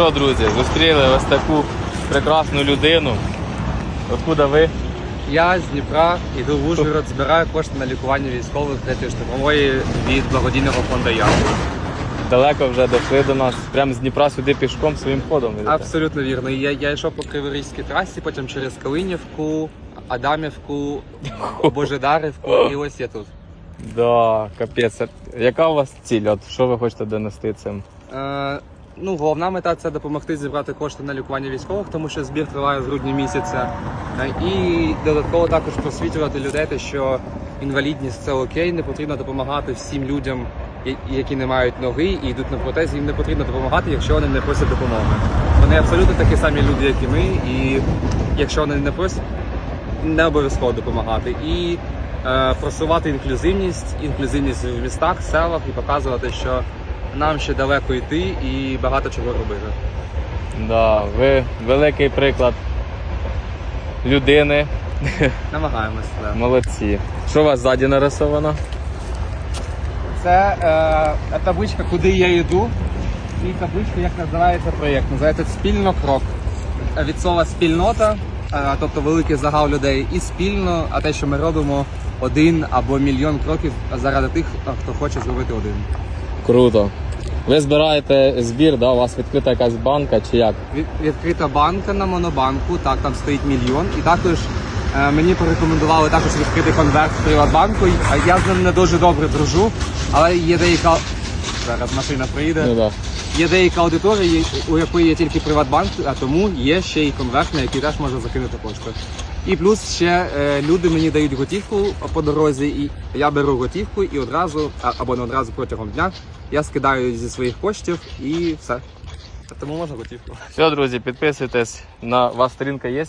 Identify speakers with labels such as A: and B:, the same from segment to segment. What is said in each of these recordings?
A: Що, друзі, зустріли ось таку прекрасну людину. Откуда ви?
B: Я з Дніпра йду в Ужгород, збираю кошти на лікування військових третьої штурмової від благодійного фонду Я.
A: Далеко вже дійшли до нас. Прямо з Дніпра сюди пішком своїм ходом. йдете.
B: Абсолютно вірно. Я, я йшов по Криворізькій трасі, потім через Калинівку, Адамівку, Божедарівку, і ось я тут.
A: Да, капець. Яка у вас ціль? От що ви хочете донести цим?
B: Ну, головна мета це допомогти зібрати кошти на лікування військових, тому що збір триває з грудня місяця. Е, і додатково також просвітлювати людей, те, що інвалідність це окей, не потрібно допомагати всім людям, які не мають ноги і йдуть на протезі. Їм не потрібно допомагати, якщо вони не просять допомоги. Вони абсолютно такі самі люди, як і ми, і якщо вони не просять, не обов'язково допомагати. І е, просувати інклюзивність, інклюзивність в містах, селах і показувати, що нам ще далеко йти і багато чого робити.
A: Да, ви великий приклад людини.
B: Намагаємося. Да.
A: Молодці. Що у вас ззаді нарисовано?
B: Це е, табличка, куди я йду. І табличка, як називається проєкт. Називається спільно крок. Від слова спільнота, е, тобто великий загал людей, і спільно, а те, що ми робимо один або мільйон кроків заради тих, хто хоче зробити один.
A: Круто. Ви збираєте збір, да? у вас відкрита якась банка чи як?
B: Від, відкрита банка на монобанку, так там стоїть мільйон. І також е, мені порекомендували також відкрити конверт в Приватбанку. Я з ним не дуже добре дружу, але є деяка зараз машина приїде.
A: Ну да.
B: Є деяка аудиторія, у якої є тільки Приватбанк, а тому є ще й конверт, на який теж можна закинути кошти. І плюс ще е, люди мені дають готівку по дорозі, і я беру готівку і одразу, або не одразу протягом дня, я скидаю зі своїх коштів і все. Тому можна готівку.
A: Все, друзі, підписуйтесь. На вас сторінка є?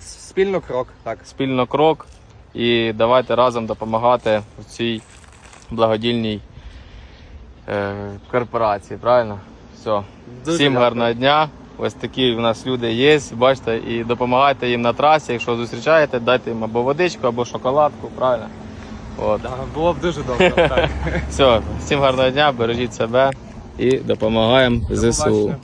B: Спільно крок, так.
A: Спільно крок. І давайте разом допомагати в цій благодійній е, корпорації, правильно? Все.
B: Дуже
A: Всім
B: дякую.
A: гарного дня. Ось такі в нас люди є. Бачите, і допомагайте їм на трасі. Якщо зустрічаєте, дайте їм або водичку, або шоколадку, правильно? От.
B: Да, було б дуже добре. Так.
A: Все, всім гарного дня, бережіть себе і допомагаємо ЗСУ.